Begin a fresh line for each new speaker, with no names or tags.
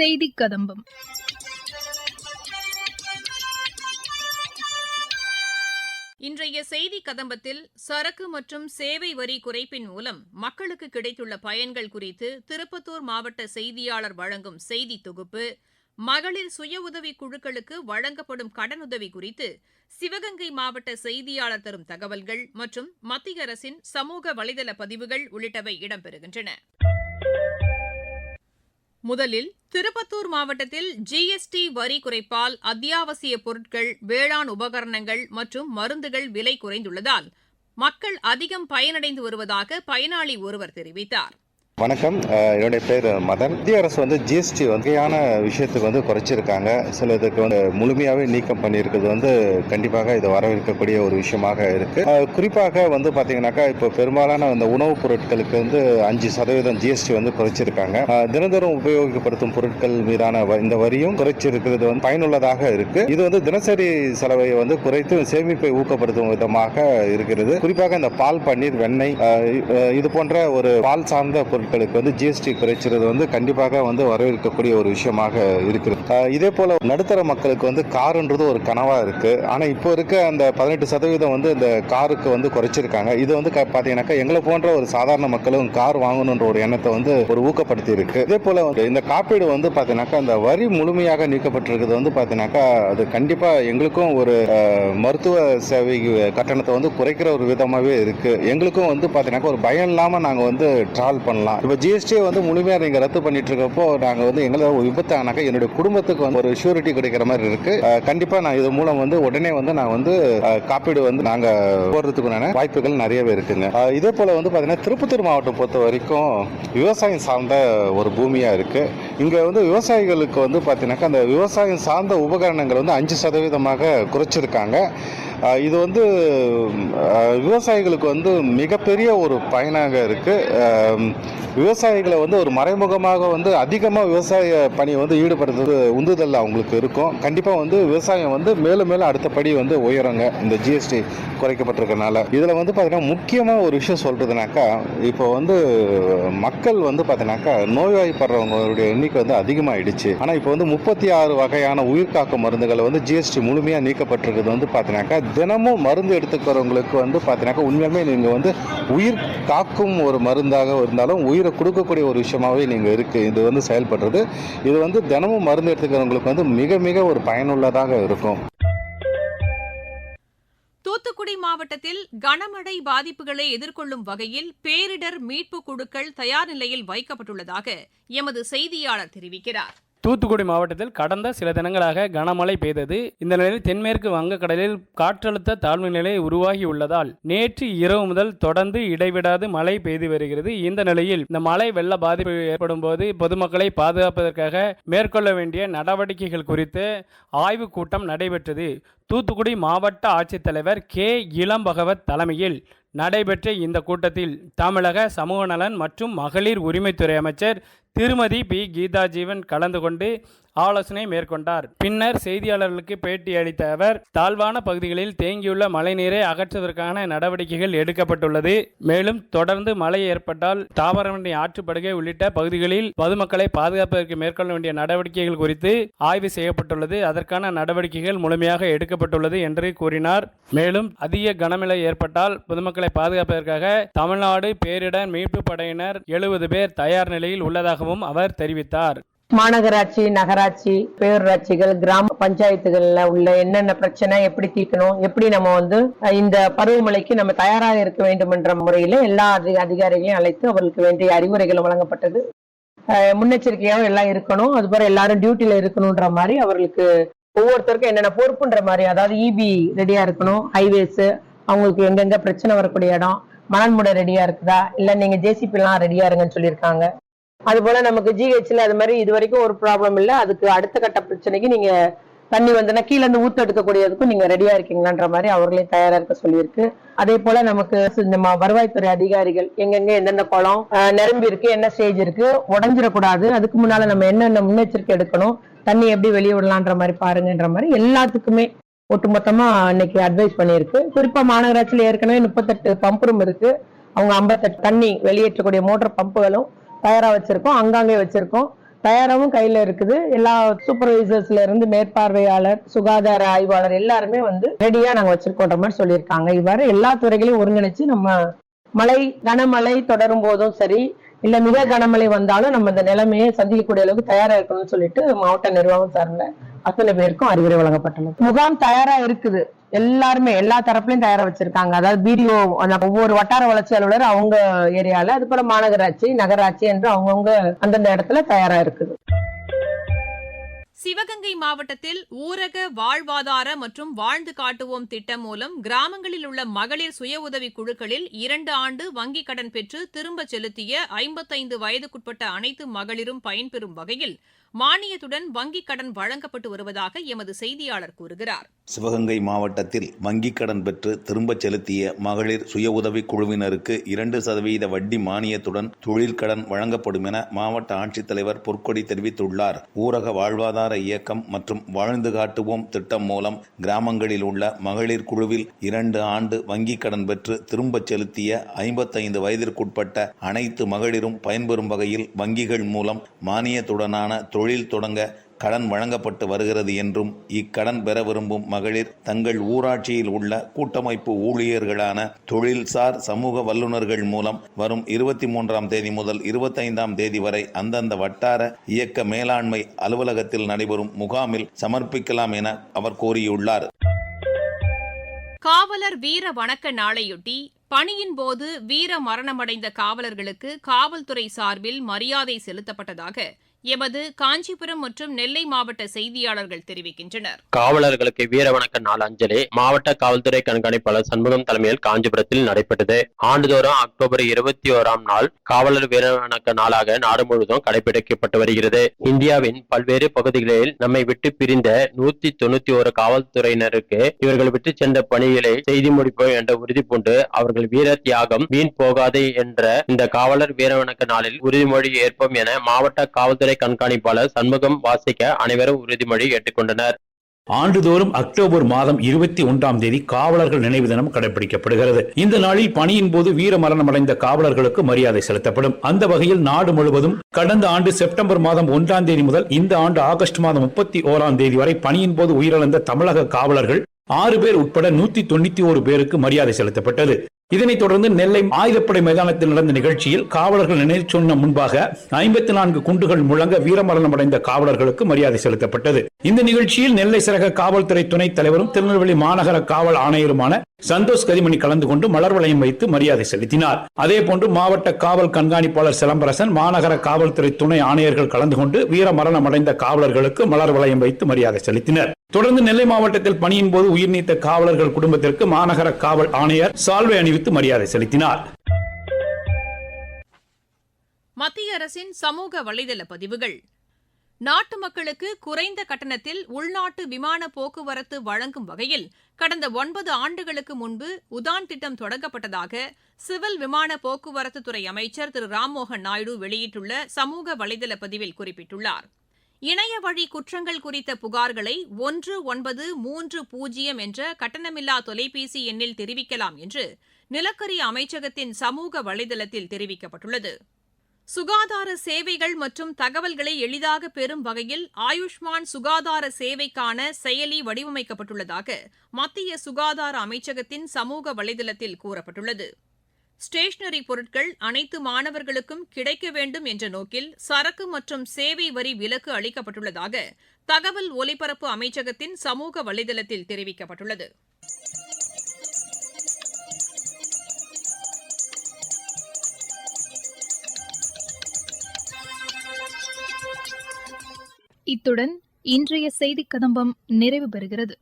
செய்தி கதம்பம்
இன்றைய செய்தி கதம்பத்தில் சரக்கு மற்றும் சேவை வரி குறைப்பின் மூலம் மக்களுக்கு கிடைத்துள்ள பயன்கள் குறித்து திருப்பத்தூர் மாவட்ட செய்தியாளர் வழங்கும் செய்தி தொகுப்பு மகளிர் சுய உதவி குழுக்களுக்கு வழங்கப்படும் கடனுதவி குறித்து சிவகங்கை மாவட்ட செய்தியாளர் தரும் தகவல்கள் மற்றும் மத்திய அரசின் சமூக வலைதள பதிவுகள் உள்ளிட்டவை இடம்பெறுகின்றன. முதலில் திருப்பத்தூர் மாவட்டத்தில் ஜிஎஸ்டி வரி குறைப்பால் அத்தியாவசிய பொருட்கள் வேளாண் உபகரணங்கள் மற்றும் மருந்துகள் விலை குறைந்துள்ளதால் மக்கள் அதிகம் பயனடைந்து வருவதாக பயனாளி ஒருவர் தெரிவித்தார்.
வணக்கம். என்னுடைய பேர் மதன். மத்திய அரசு வந்து ஜிஎஸ்டி வகையான விஷயத்துக்கு வந்து குறைச்சிருக்காங்க. சில இதுக்கு வந்து முழுமையாகவே நீக்கம் பண்ணியிருக்கிறது வந்து கண்டிப்பாக இது வரவேற்கக்கூடிய ஒரு விஷயமாக இருக்கு. குறிப்பாக வந்து பார்த்தீங்கன்னாக்கா இப்போ பெரும்பாலான இந்த உணவுப் பொருட்களுக்கு வந்து அஞ்சு சதவீதம் ஜிஎஸ்டி வந்து குறைச்சிருக்காங்க. தினந்தோறும் உபயோகப்படுத்தும் பொருட்கள் மீதான வ- இந்த வரியும் குறைச்சிருக்கிறது வந்து பயனுள்ளதாக இருக்கு. இது வந்து தினசரி செலவை வந்து குறைத்து சேமிப்பை ஊக்கப்படுத்தும் விதமாக இருக்கிறது. குறிப்பாக இந்த பால் பன்னீர் வெண்ணெய் இது போன்ற ஒரு பால் சார்ந்த பொருட்களுக்கு வந்து ஜிஎஸ்டி குறைச்சிறது வந்து கண்டிப்பாக வந்து வரவேற்கக்கூடிய ஒரு விஷயமாக இருக்கிறது. இதே போல நடுத்தர மக்களுக்கு வந்து காருன்றது ஒரு கனவா இருக்கு. ஆனா இப்போ இருக்க அந்த பதினெட்டு சதவீதம் வந்து இந்த காருக்கு வந்து குறைச்சிருக்காங்க. இது வந்து க- பாத்தீங்கன்னாக்கா எங்களை போன்ற ஒரு சாதாரண மக்களும் கார் வாங்கணுன்ற ஒரு எண்ணத்தை வந்து ஒரு ஊக்கப்படுத்தி இருக்கு இதே போல வந்து இந்த காப்பீடு வந்து பாத்தீங்கன்னாக்கா இந்த வரி முழுமையாக நீக்கப்பட்டிருக்கிறது வந்து பாத்தீங்கன்னாக்கா அது கண்டிப்பா எங்களுக்கும் ஒரு மருத்துவ சேவை கட்டணத்தை வந்து குறைக்கிற ஒரு விதமாகவே இருக்கு. எங்களுக்கும் வந்து பார்த்தீங்கன்னாக்கா ஒரு பயம் இல்லாமல் நாங்கள் வந்து ட்ராவல் பண்ணலாம். இப்போ ஜிஎஸ்டியை வந்து முழுமையாக நீங்கள் ரத்து பண்ணிட்டு இருக்கப்போ நாங்கள் வந்து எங்களை விபத்து ஆனாக்கா என்னுடைய குடும்பத்துக்கு வந்து ஒரு ஷூரிட்டி கிடைக்கிற மாதிரி இருக்கு. கண்டிப்பாக நான் இது மூலம் வந்து உடனே வந்து நான் வந்து காப்பீடு வந்து நாங்கள் போடுறதுக்குண்டான வாய்ப்புகள் நிறையவே இருக்குங்க. இதே போல் வந்து பார்த்தீங்கன்னா திருப்பத்தூர் மாவட்டம் பொறுத்த வரைக்கும் விவசாயம் சார்ந்த ஒரு பூமியாக இருக்கு. இங்கே வந்து விவசாயிகளுக்கு வந்து பார்த்தீங்கன்னாக்கா அந்த விவசாயம் சார்ந்த உபகரணங்கள் வந்து அஞ்சு சதவீதமாக குறைச்சிருக்காங்க. இது வந்து விவசாயிகளுக்கு வந்து மிகப்பெரிய ஒரு பயனாக இருக்குது விவசாயிகளை வந்து ஒரு மறைமுகமாக வந்து அதிகமாக விவசாய பணி வந்து ஈடுபடுறது உந்துதல் அவங்களுக்கு இருக்கும். கண்டிப்பாக வந்து விவசாயம் வந்து மேலும் மேலும் அடுத்த படி வந்து உயருங்க. இந்த ஜிஎஸ்டி குறைக்கப்பட்டிருக்கனால. இதில் வந்து பார்த்தீங்கன்னா முக்கியமாக ஒரு விஷயம் சொல்கிறதுனாக்கா இப்போ வந்து மக்கள் வந்து பார்த்தீங்கன்னாக்கா நோய்வாய்ப்படுறவங்களுடைய எண்ணிக்கை வந்து அதிகமாகிடுச்சு ஆனால் இப்போ வந்து முப்பத்தி ஆறு வகையான உயிர்காக்கும் மருந்துகளை வந்து ஜிஎஸ்டி முழுமையாக நீக்கப்பட்டிருக்கிறது வந்து பார்த்தீங்கன்னாக்கா தினமும் மருந்து எடுத்துக்கிறவங்களுக்கு வந்து பார்த்தீங்கன்னாக்கா உண்மையாலுமே நீங்கள் வந்து உயிர் காக்கும் ஒரு மருந்தாக இருந்தாலும் உயிரை கொடுக்கக்கூடிய ஒரு விஷயமாகவே நீங்கள் இருக்குது இது வந்து செயல்படுறது. இது வந்து தினமும் மருந்து எடுத்துக்கிறவங்களுக்கு வந்து மிக மிக ஒரு பயனுள்ளதாக இருக்கும்.
தூத்துக்குடி மாவட்டத்தில் கனமழை பாதிப்புகளை எதிர்கொள்ளும் வகையில் பேரிடர் மீட்புக் குழுக்கள் தயார் நிலையில் வைக்கப்பட்டுள்ளதாக எமது செய்தியாளர் தெரிவிக்கிறார்.
தூத்துக்குடி மாவட்டத்தில் கடந்த சில தினங்களாக கனமழை பெய்தது. இந்த நிலையில் தென்மேற்கு வங்கக்கடலில் காற்றழுத்த தாழ்வு நிலை உருவாகி உள்ளதால் நேற்று இரவு முதல் தொடர்ந்து இடைவிடாது மழை பெய்து வருகிறது. இந்த நிலையில் இந்த மழை வெள்ள பாதிப்பு ஏற்படும் போது பொதுமக்களை பாதுகாப்பதற்காக மேற்கொள்ள வேண்டிய நடவடிக்கைகள் குறித்து ஆய்வுக் கூட்டம் நடைபெற்றது. தூத்துக்குடி மாவட்ட ஆட்சித்தலைவர் கே. இளம்பகவத் தலைமையில் நடைபெற்ற இந்த கூட்டத்தில் தமிழக சமூக நலன் மற்றும் மகளிர் உரிமைத்துறை அமைச்சர் திருமதி பி கீதா ஜீவன் கலந்து கொண்டு ஆலோசனை மேற்கொண்டார். பின்னர் செய்தியாளர்களுக்கு பேட்டி அளித்த அவர் தாழ்வான பகுதிகளில் தேங்கியுள்ள மழைநீரை அகற்றுவதற்கான நடவடிக்கைகள் எடுக்கப்பட்டுள்ளது. மேலும் தொடர்ந்து மழை ஏற்பட்டால் தாவரவண்டி ஆற்றுப்படுகை உள்ளிட்ட பகுதிகளில் பொதுமக்களை பாதுகாப்பதற்கு மேற்கொள்ள வேண்டிய நடவடிக்கைகள் குறித்து ஆய்வு செய்யப்பட்டுள்ளது. அதற்கான நடவடிக்கைகள் முழுமையாக எடுக்கப்பட்டுள்ளது என்று கூறினார். மேலும் அதிக கனமழை ஏற்பட்டால் பொதுமக்களை பாதுகாப்பதற்காக தமிழ்நாடு பேரிடர் மீட்பு படையினர் எழுபது பேர் தயார் நிலையில் உள்ளதாகவும் அவர் தெரிவித்தார்.
மாநகராட்சி நகராட்சி பேரூராட்சிகள் கிராம பஞ்சாயத்துகள்ல உள்ள என்னென்ன பிரச்சனை எப்படி தீர்க்கணும் எப்படி நம்ம வந்து இந்த பருவமழைக்கு நம்ம தயாராக இருக்க வேண்டும் என்ற முறையில எல்லா அதிகாரிகளையும் அழைத்து அவர்களுக்கு வேண்டிய அறிவுரைகள் வழங்கப்பட்டது. முன்னெச்சரிக்கையாக முன்னெச்சரிக்கையாகவும் எல்லாம் இருக்கணும். அதுபோல எல்லாரும் டியூட்டில இருக்கணும்ன்ற மாதிரி அவர்களுக்கு ஒவ்வொருத்தருக்கும் என்னென்ன பொறுப்புன்ற மாதிரி அதாவது இபி ரெடியா இருக்கணும் ஹைவேஸ் அவங்களுக்கு எங்கெங்க பிரச்சனை வரக்கூடிய இடம் மணல்முடை ரெடியா இருக்குதா இல்ல நீங்க ஜேசிபி எல்லாம் ரெடியா இருங்கன்னு சொல்லியிருக்காங்க. அது போல நமக்கு ஜிஹெச்ல அது மாதிரி இது வரைக்கும் ஒரு ப்ராப்ளம் இல்ல. அதுக்கு அடுத்த கட்ட பிரச்சனைக்கு நீங்க தண்ணி வந்தனா கீழ இருந்து ஊத்து எடுக்கக்கூடியதுக்கும் நீங்க ரெடியா இருக்கீங்களான்ற மாதிரி அவர்களையும் தயாரா இருக்க சொல்லியிருக்கு. அதே போல நமக்கு இந்த வருவாய்த்துறை அதிகாரிகள் எங்கெங்க எந்தெந்த குளம் நிரம்பி இருக்கு என்ன ஸ்டேஜ் இருக்கு உடஞ்சிடக்கூடாது. அதுக்கு முன்னால நம்ம என்னென்ன முன்னெச்சரிக்கை எடுக்கணும் தண்ணி எப்படி வெளியே விடலான்ற மாதிரி பாருங்கன்ற மாதிரி எல்லாத்துக்குமே ஒட்டுமொத்தமா இன்னைக்கு அட்வைஸ் பண்ணியிருக்கு. குறிப்பா மாநகராட்சியில ஏற்கனவே முப்பத்தெட்டு பம்ப் ரூம் இருக்கு. அவங்க ஐம்பத்தெட்டு தண்ணி வெளியேற்றக்கூடிய மோட்டர் பம்புகளும் தயாரா வச்சிருக்கோம். அங்காங்கே வச்சிருக்கோம். தயாராவும் கையில இருக்குது. எல்லா சூப்பர்வைசர்ஸ்ல இருந்து மேற்பார்வையாளர் சுகாதார ஆய்வாளர் எல்லாருமே வந்து ரெடியா நாங்க வச்சிருக்கோன்ற மாதிரி சொல்லியிருக்காங்க. இவ்வாறு எல்லா துறைகளையும் ஒருங்கிணைச்சு நம்ம மழை கனமழை தொடரும் போதும் சரி இல்ல மிக கனமழை வந்தாலும் நம்ம இந்த நிலைமையை சந்திக்கக்கூடிய அளவுக்கு தயாரா இருக்கணும்னு சொல்லிட்டு மாவட்ட நிர்வாகம் சார்ந்த அத்தனை பேருக்கும் அறிவுரை வழங்கப்பட்டுள்ளது. முகாம் தயாரா இருக்குது. எல்லாருமே எல்லா தரப்புலயும் தயாரா வச்சிருக்காங்க. அதாவது பிடிஓ ஒவ்வொரு வட்டார வளர்ச்சி அலுவலர் அவங்க ஏரியால அது போல மாநகராட்சி நகராட்சி என்று அவங்கவுங்க அந்தந்த இடத்துல தயாரா இருக்குது.
சிவகங்கை மாவட்டத்தில் ஊரக வாழ்வாதார மற்றும் வாழ்ந்து காட்டுவோம் திட்டம் மூலம் கிராமங்களில் உள்ள மகளிர் சுய உதவி குழுக்களில் இரண்டு ஆண்டு வங்கிக் கடன் பெற்று திரும்ப செலுத்திய ஐம்பத்தைந்து வயதுக்குட்பட்ட அனைத்து மகளிரும் பயன்பெறும் வகையில் மானியத்துடன் வங்கிக் கடன் வழங்கப்பட்டு வருவதாக எமது செய்தியாளர் கூறுகிறார்.
சிவகங்கை மாவட்டத்தில் வங்கிக் கடன் பெற்று திரும்பச் செலுத்திய மகளிர் சுய உதவி குழுவினருக்கு இரண்டு சதவீத வட்டி மானியத்துடன் தொழில் கடன் வழங்கப்படும் என மாவட்ட ஆட்சித்தலைவர் பொற்கொடி தெரிவித்துள்ளார். ஊரக வாழ்வாதார இயக்கம் மற்றும் வாழ்ந்து காட்டுவோம் திட்டம் மூலம் கிராமங்களில் உள்ள மகளிர் குழுவில் இரண்டு ஆண்டு வங்கிக் கடன் பெற்று திரும்பச் செலுத்திய ஐம்பத்தைந்து வயதிற்குட்பட்ட அனைத்து மகளிரும் பயன்பெறும் வகையில் வங்கிகள் மூலம் மானியத்துடனான தொழில் தொடங்க கடன் வழங்கப்பட்டு வருகிறது என்றும் இக்கடன் பெற விரும்பும் மகளிர் தங்கள் ஊராட்சியில் உள்ள கூட்டமைப்பு ஊழியர்களான தொழில்சார் சமூக வல்லுநர்கள் மூலம் வரும் இருபத்தி மூன்றாம் தேதி முதல் இருபத்தைந்தாம் தேதி வரை அந்தந்த வட்டார இயக்க மேலாண்மை அலுவலகத்தில் நடைபெறும் முகாமில் சமர்ப்பிக்கலாம் என அவர் கூறியுள்ளார்.
காவலர் வீர வணக்க நாளையொட்டி பணியின் போது வீர மரணமடைந்த காவலர்களுக்கு காவல்துறை சார்பில் மரியாதை செலுத்தப்பட்டதாக எமது காஞ்சிபுரம் மற்றும் நெல்லை மாவட்ட செய்தியாளர்கள் தெரிவிக்கின்றனர்.
காவலர்களுக்கு வீரவணக்க நாள் அஞ்சலி மாவட்ட காவல்துறை கண்காணிப்பாளர் சண்முகம் தலைமையில் காஞ்சிபுரத்தில் நடைபெற்றது. ஆண்டுதோறும் அக்டோபர் இருபத்தி ஓராம் நாள் காவலர் வீரவணக்க நாளாக நாடு முழுவதும் கடைபிடிக்கப்பட்டு வருகிறது. இந்தியாவின் பல்வேறு பகுதிகளில் நம்மை விட்டு பிரிந்த நூத்தி தொண்ணூத்தி ஒரு காவல்துறையினருக்கு இவர்கள் விட்டு சென்ற பணிகளை செய்தி முடிப்போம் என்ற உறுதி பூண்டு அவர்கள் வீர தியாகம் வீண் போகாது என்ற இந்த காவலர் வீரவணக்க நாளில் உறுதிமொழி ஏற்போம் என மாவட்ட காவல்துறை கண்காணிப்பாளர் சண்முகம் வாசிக்க அனைவரும் உறுதிமொழி ஏற்றுக்கொண்டனர்.
ஆண்டுதோறும் அக்டோபர் மாதம் இருபத்தி ஒன்றாம் தேதி காவலர்கள் நினைவு தினம் கடைபிடிக்கப்படுகிறது இந்த நாளில் பணியின் போது வீர மரணம் அடைந்த காவலர்களுக்கு மரியாதை செலுத்தப்படும். அந்த வகையில் நாடு முழுவதும் கடந்த ஆண்டு செப்டம்பர் மாதம் ஒன்றாம் தேதி முதல் இந்த ஆண்டு ஆகஸ்ட் மாதம் முப்பத்தி ஓராம் தேதி வரை பணியின் போது உயிரிழந்த தமிழக காவலர்கள் ஆறு பேர் உட்பட நூத்தி தொண்ணூத்தி ஒரு பேருக்கு மரியாதை செலுத்தப்பட்டது. இதனைத் தொடர்ந்து நெல்லை ஆயுதப்படை மைதானத்தில் நடந்த நிகழ்ச்சியில் காவலர்கள் நினைவு சொன்ன முன்பாக ஐம்பத்தி நான்கு குண்டுகள் முழங்க வீரமரணம் அடைந்த காவலர்களுக்கு மரியாதை செலுத்தப்பட்டது. இந்த நிகழ்ச்சியில் நெல்லை சிறக காவல்துறை துணைத் தலைவரும் திருநெல்வேலி மாநகர காவல் ஆணையருமான சந்தோஷ் கதிமணி கலந்து கொண்டு மலர் வளையம் வைத்து மரியாதை செலுத்தினார். அதே போன்று மாவட்ட காவல் கண்காணிப்பாளர் சிலம்பரசன் மாநகர காவல்துறை துணை ஆணையர்கள் கலந்து கொண்டு வீர மரணம் அடைந்த காவலர்களுக்கு மலர் வளையம் வைத்து மரியாதை செலுத்தினர். தொடர்ந்து நெல்லை மாவட்டத்தில் பணியின் போது உயிர் நீத்த காவலர்கள் குடும்பத்திற்கு மாநகர காவல் ஆணையர் சால்வை அணிவித்து மரியாதை செலுத்தினார்.
மத்திய அரசின் சமூக வலைதள பதிவுகள். நாட்டு மக்களுக்கு குறைந்த கட்டணத்தில் உள்நாட்டு விமான போக்குவரத்து வழங்கும் வகையில் கடந்த ஒன்பது ஆண்டுகளுக்கு முன்பு உதான் திட்டம் தொடங்கப்பட்டதாக சிவில் விமான போக்குவரத்து துறை அமைச்சர் திரு ராம்மோகன் நாயுடு வெளியிட்டுள்ள சமூக வலைதள பதிவில் குறிப்பிட்டுள்ளார். இணைய வழி குற்றங்கள் குறித்த புகார்களை ஒன்று ஒன்பது மூன்று பூஜ்ஜியம் என்ற கட்டணமில்லா தொலைபேசி எண்ணில் தெரிவிக்கலாம் என்று நிலக்கரி அமைச்சகத்தின் சமூக வலைதளத்தில் தெரிவிக்கப்பட்டுள்ளது. சுகாதார சேவைகள் மற்றும் தகவல்களை எளிதாக பெறும் வகையில் ஆயுஷ்மான் சுகாதார சேவைக்கான செயலி வடிவமைக்கப்பட்டுள்ளதாக மத்திய சுகாதார அமைச்சகத்தின் சமூக வலைதளத்தில் கூறப்பட்டுள்ளது. ஸ்டேஷனரி பொருட்கள் அனைத்து மாணவர்களுக்கும் கிடைக்க வேண்டும் என்ற நோக்கில் சரக்கு மற்றும் சேவை வரி விலக்கு அளிக்கப்பட்டுள்ளதாக தகவல் ஒலிபரப்பு அமைச்சகத்தின் சமூக வலைதளத்தில் தெரிவிக்கப்பட்டுள்ளது.
இத்துடன் இன்றைய செய்தி கதம்பம் நிறைவு பெறுகிறது.